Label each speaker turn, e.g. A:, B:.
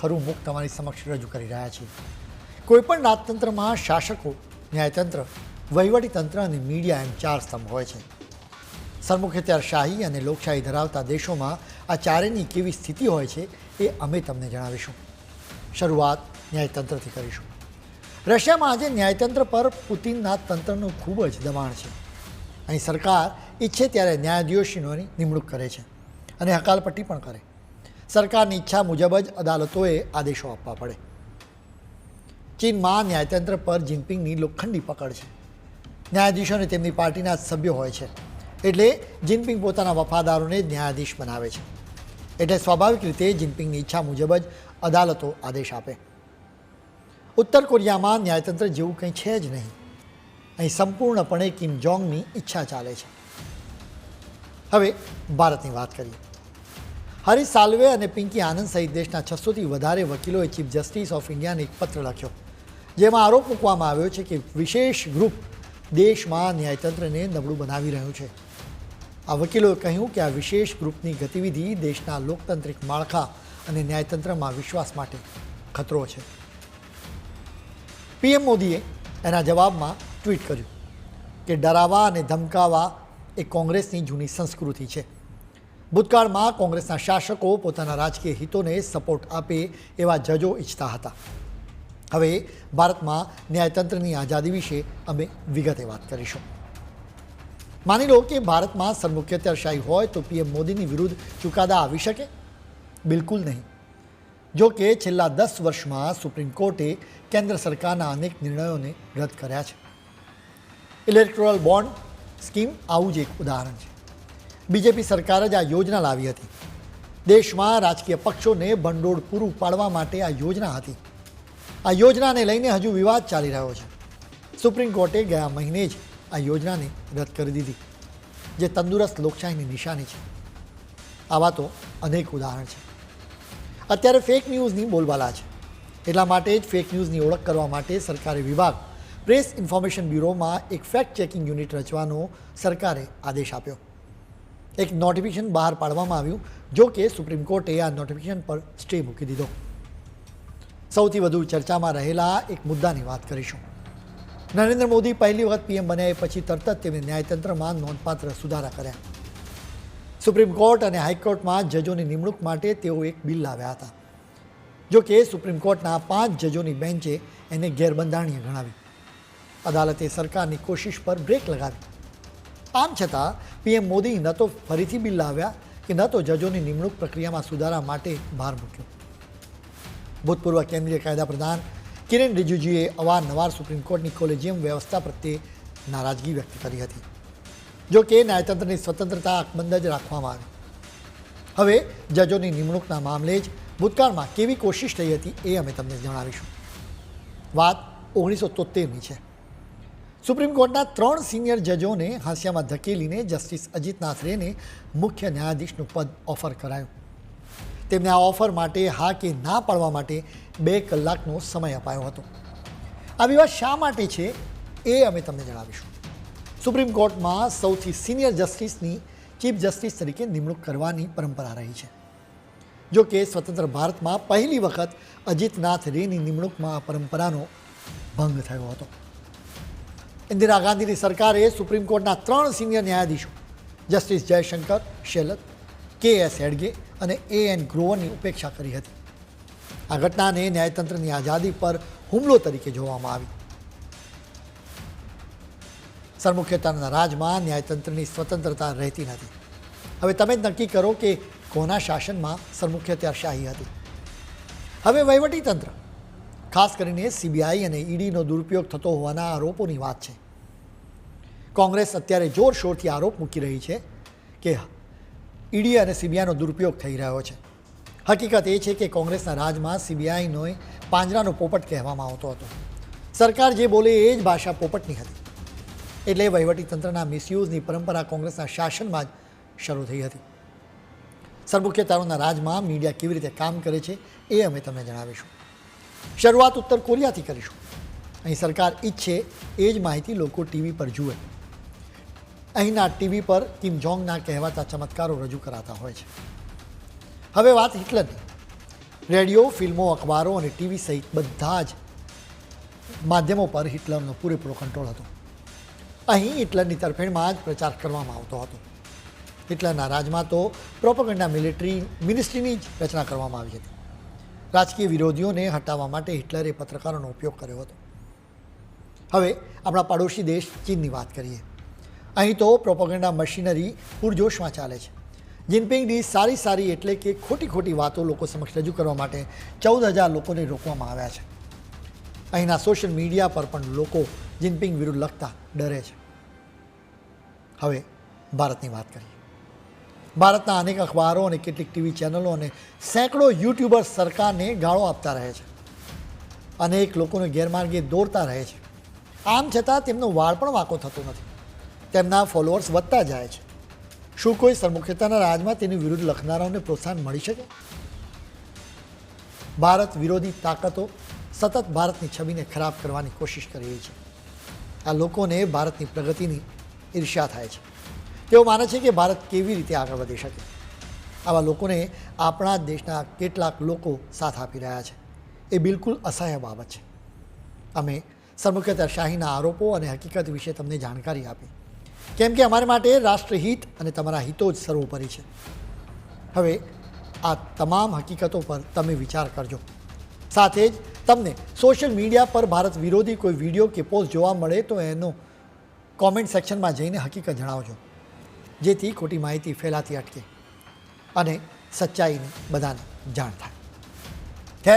A: ખરું મુખ તમારી સમક્ષ રજૂ કરી રહ્યા છીએ કોઈપણ રાજતંત્રમાં શાસકો, ન્યાયતંત્ર વહીવટીતંત્ર અને મીડિયા એમ ચાર સ્તંભ હોય છે. સરમુખત્યારશાહી અને લોકશાહી ધરાવતા દેશોમાં આ ચારેની કેવી સ્થિતિ હોય છે એ અમે તમને જણાવીશું. શરૂઆત ન્યાયતંત્રથી કરીશું. રશિયામાં આજે ન્યાયતંત્ર પર પુતિનના તંત્રનું ખૂબ જ દબાણ છે. અહીં સરકાર ઈચ્છે ત્યારે ન્યાયાધીશોની નિમણૂક કરે છે અને હકાલપટ્ટી પણ કરે. સરકારની ઈચ્છા મુજબ જ અદાલતોએ આદેશો આપવા પડે. ચીનમાં ન્યાયતંત્ર પર જિનપિંગની લોખંડી પકડ છે. ન્યાયાધીશોને તેમની પાર્ટીના સભ્યો હોય છે. એટલે જિનપિંગ પોતાના વફાદારોને ન્યાયાધીશ બનાવે છે. એટલે સ્વાભાવિક રીતે જિનપિંગની ઈચ્છા મુજબ જ અદાલતો આદેશ આપે. ઉત્તર કોરિયામાં ન્યાયતંત્ર જેવું કંઈ છે જ નહીં. અહીં સંપૂર્ણપણે કિમ જોંગની ઈચ્છા ચાલે છે. હવે ભારતની વાત કરીએ. હરીશ સાલ્વે અને પિંકી આનંદ સહિત દેશના છસોથી વધારે વકીલોએ ચીફ જસ્ટિસ ઓફ ઇન્ડિયાને એક પત્ર લખ્યો, જેમાં આરોપ મૂકવામાં આવ્યો છે કે વિશેષ ગ્રુપ દેશમાં ન્યાયતંત્રને નબળું બનાવી રહ્યું છે. આ વકીલોએ કહ્યું કે આ વિશેષ ગ્રુપની ગતિવિધિ દેશના લોકતાંત્રિક માળખા અને ન્યાયતંત્રમાં વિશ્વાસ માટે ખતરો છે. પીએમ મોદીએ એના જવાબમાં ટ્વીટ કર્યું કે ડરાવા અને ધમકાવા એ કોંગ્રેસની જૂની સંસ્કૃતિ છે. ભૂતકાળમાં કોંગ્રેસના શાસકો પોતાના રાજકીય હિતોને સપોર્ટ આપે એવા જજો ઈચ્છતા હતા. હવે ભારતમાં ન્યાયતંત્રની આઝાદી વિશે અમે વિગતે વાત કરીશું. માની લો કે ભારતમાં સરમુખ્યત્યારશાહી હોય તો પીએમ મોદીની વિરુદ્ધ ચુકાદા આવી શકે? બિલકુલ નહીં. જો કે છેલ્લા દસ વર્ષમાં સુપ્રીમ કોર્ટે કેન્દ્ર સરકારના અનેક નિર્ણયોને રદ કર્યા છે. ઇલેક્ટ્રોરલ બોન્ડ સ્કીમ આવું જ એક ઉદાહરણ છે. બીજેપી સરકાર જ આ યોજના લાવી હતી. દેશમાં રાજકીય પક્ષોને ભંડોળ પૂરું પાડવા માટે આ યોજના હતી. આ યોજનાને લઈને હજુ વિવાદ ચાલી રહ્યો છે. સુપ્રીમ કોર્ટે ગયા મહિને જ આ યોજનાને રદ કરી દીધી, જે તંદુરસ્ત લોકશાહીની નિશાની છે. આવા તો અનેક ઉદાહરણ છે. અત્યારે ફેક ન્યૂઝની બોલબાલા છે. એટલા માટે જ ફેક ન્યૂઝની ઓળખ કરવા માટે સરકારે વિભાગ પ્રેસ ઇન્ફોર્મેશન બ્યુરોમાં એક ફેક્ટ ચેકિંગ યુનિટ રચવાનો સરકારે આદેશ આપ્યો. એક નોટિફિકેશન બહાર પાડવામાં આવ્યું, જો કે સુપ્રીમ કોર્ટે આ નોટિફિકેશન પર સ્ટે મૂકી દીધો. સૌથી વધુ ચર્ચામાં રહેલા એક મુદ્દાની વાત કરીશું. નરેન્દ્ર મોદી પહેલી વખત પીએમ બન્યા એ પછી તરત જ તેમણે ન્યાયતંત્રમાં નોંધપાત્ર સુધારા કર્યા. સુપ્રીમ કોર્ટ અને હાઈકોર્ટમાં જજોની નિમણૂક માટે તેઓ એક બિલ લાવ્યા હતા. જો કે સુપ્રીમ કોર્ટના પાંચ જજોની બેન્ચે એને ગેરબંધારણીય ગણાવી. અદાલતે સરકારની કોશિશ પર બ્રેક લગાવી. આમ છતાં, પીએમ મોદી ન તો ફરીથી બિલ લાવ્યા કે ન તો જજોની નિમણૂક પ્રક્રિયામાં સુધારા માટે ભાર મૂક્યો. ભૂતપૂર્વ કેન્દ્રીય કાયદા પ્રધાન કિરેન રિજિજુએ અવારનવાર સુપ્રીમ કોર્ટની કોલેજિયમ વ્યવસ્થા પ્રત્યે નારાજગી વ્યક્ત કરી હતી. જો કે, ન્યાયતંત્રની સ્વતંત્રતા અકબંધ જ રાખવામાં આવી. હવે, જજોની નિમણૂકના મામલે જ ભૂતકાળમાં કેવી કોશિશ થઈ હતી એ અમે તમને જણાવીશું. વાત ઓગણીસો તોતેરની છે. સુપ્રીમ કોર્ટના ત્રણ સિનિયર જજોને હાંસિયામાં ધકેલીને જસ્ટિસ અજીત રેને મુખ્ય ન્યાયાધીશનું પદ ઓફર કરાયું. તેમને આ ઓફર માટે હા કે ના પાડવા માટે બે કલાકનો સમય અપાયો હતો. આ વિવાદ શા માટે છે એ અમે તમને જણાવીશું. સુપ્રીમ કોર્ટમાં સૌથી સિનિયર જસ્ટિસની ચીફ જસ્ટિસ તરીકે નિમણૂક કરવાની પરંપરા રહી છે. જો કે સ્વતંત્ર ભારતમાં પહેલી વખત અજીતનાથ રેની નિમણૂકમાં આ પરંપરાનો ભંગ થયો હતો. ઇન્દિરા ગાંધીની સરકારે સુપ્રીમ કોર્ટના ત્રણ સિનિયર ન્યાયાધીશો, જસ્ટિસ જયશંકર, શેલત કે એસ હેડગે અને એ એન ગ્રોવરની ઉપેક્ષા કરી હતી. આ ઘટનાને ન્યાયતંત્રની આઝાદી પર હુમલો તરીકે જોવામાં આવી. સરમુખ્યતાના રાજમાં ન્યાયતંત્રની સ્વતંત્રતા રહેતી નથી. હવે તમે જ નક્કી કરો કે કોના શાસનમાં સરમુખ્યત્યારશાહી હતી. હવે વહીવટીતંત્ર ખાસ કરીને સીબીઆઈ અને ઈડીનો દુરુપયોગ થતો હોવાના આરોપોની વાત છે. કોંગ્રેસ અત્યારે જોરશોરથી આરોપ મૂકી રહી છે કે ઈડી અને સીબીઆઈનો દુરુપયોગ થઈ રહ્યો છે. હકીકત એ છે કે કોંગ્રેસના રાજમાં સીબીઆઈનો પાંજરાનો પોપટ કહેવામાં આવતો હતો. સરકાર જે બોલે એ જ ભાષા પોપટની હતી. એટલે વહીવટીતંત્રના મિસયુઝની પરંપરા કોંગ્રેસના શાસનમાં જ શરૂ થઈ હતી. સરમુખ્યતારોના રાજમાં મીડિયા કેવી રીતે કામ કરે છે એ અમે તમને જણાવીશું. શરૂઆત ઉત્તર કોરિયાથી કરીશું. અહીં સરકાર ઈચ્છે એ જ માહિતી લોકો ટીવી પર જુએ. અહીંના ટીવી પર કિમ જોંગના કહેવાતા ચમત્કારો રજૂ કરાતા હોય છે. હવે વાત હિટલરની. રેડિયો, ફિલ્મો, અખબારો અને ટીવી સહિત બધા જ માધ્યમો પર હિટલરનો પૂરેપૂરો કંટ્રોલ હતો. અહીં હિટલરની તરફેણમાં જ પ્રચાર કરવામાં આવતો હતો. હિટલરના રાજમાં તો પ્રોપગંડા મિલિટરી, મિનિસ્ટ્રીની જ રચના કરવામાં આવી હતી. રાજકીય વિરોધીઓને હટાવવા માટે હિટલરે પત્રકારોનો ઉપયોગ કર્યો હતો. હવે આપણા પાડોશી દેશ ચીનની વાત કરીએ. અહીં તો પ્રોપોગેન્ડા મશીનરી પૂરજોશમાં ચાલે છે. જિનપિંગની સારી સારી એટલે કે ખોટી ખોટી વાતો લોકો સમક્ષ રજૂ કરવા માટે ચૌદ હજાર લોકોને રોકવામાં આવ્યા છે. અહીંના સોશિયલ મીડિયા પર પણ લોકો જિનપિંગ વિરુદ્ધ લખતા ડરે છે. હવે ભારતની વાત કરીએ. ભારતના અનેક અખબારો અને કેટલીક ટીવી ચેનલો અને સેંકડો યુટ્યુબર્સ સરકારને ગાળો આપતા રહે છે. અનેક લોકોને ગેરમાર્ગે દોરતા રહે છે. આમ છતાં તેમનો વાળ પણ વાંકો થતો નથી. તેમના ફોલોઅર્સ વધતા જાય છે. શું કોઈ સરમુખ્યતાના રાજમાં તેની વિરુદ્ધ લખનારાઓને પ્રોત્સાહન મળી શકે? ભારત વિરોધી તાકાતો સતત ભારતની છબીને ખરાબ કરવાની કોશિશ કરી રહી છે. આ લોકોને ભારતની પ્રગતિની ઈર્ષ્યા થાય છે. તેઓ માને છે કે ભારત કેવી રીતે આગળ વધી શકે. આવા લોકોને આપણા દેશના કેટલાક લોકો સાથ આપી રહ્યા છે. એ બિલકુલ અસહ્ય બાબત છે. અમે સરમુખ્યતા શાહીના આરોપો અને હકીકત વિશે તમને જાણકારી આપી. કેમ કે અમારે માટે રાષ્ટ્રહિત અને તમારા હિતો જ સર્વોપરી છે. હવે આ તમામ હકીકતો પર તમે વિચાર કરજો. સાથે જ તમને સોશિયલ મીડિયા પર ભારત વિરોધી કોઈ વીડિયો કે પોસ્ટ જોવા મળે તો એનો કોમેન્ટ સેક્શનમાં જઈને હકીકત જણાવજો. જેથી ખોટી માહિતી ફેલાતી અટકે અને સચ્ચાઈની બધાને જાણ થાય.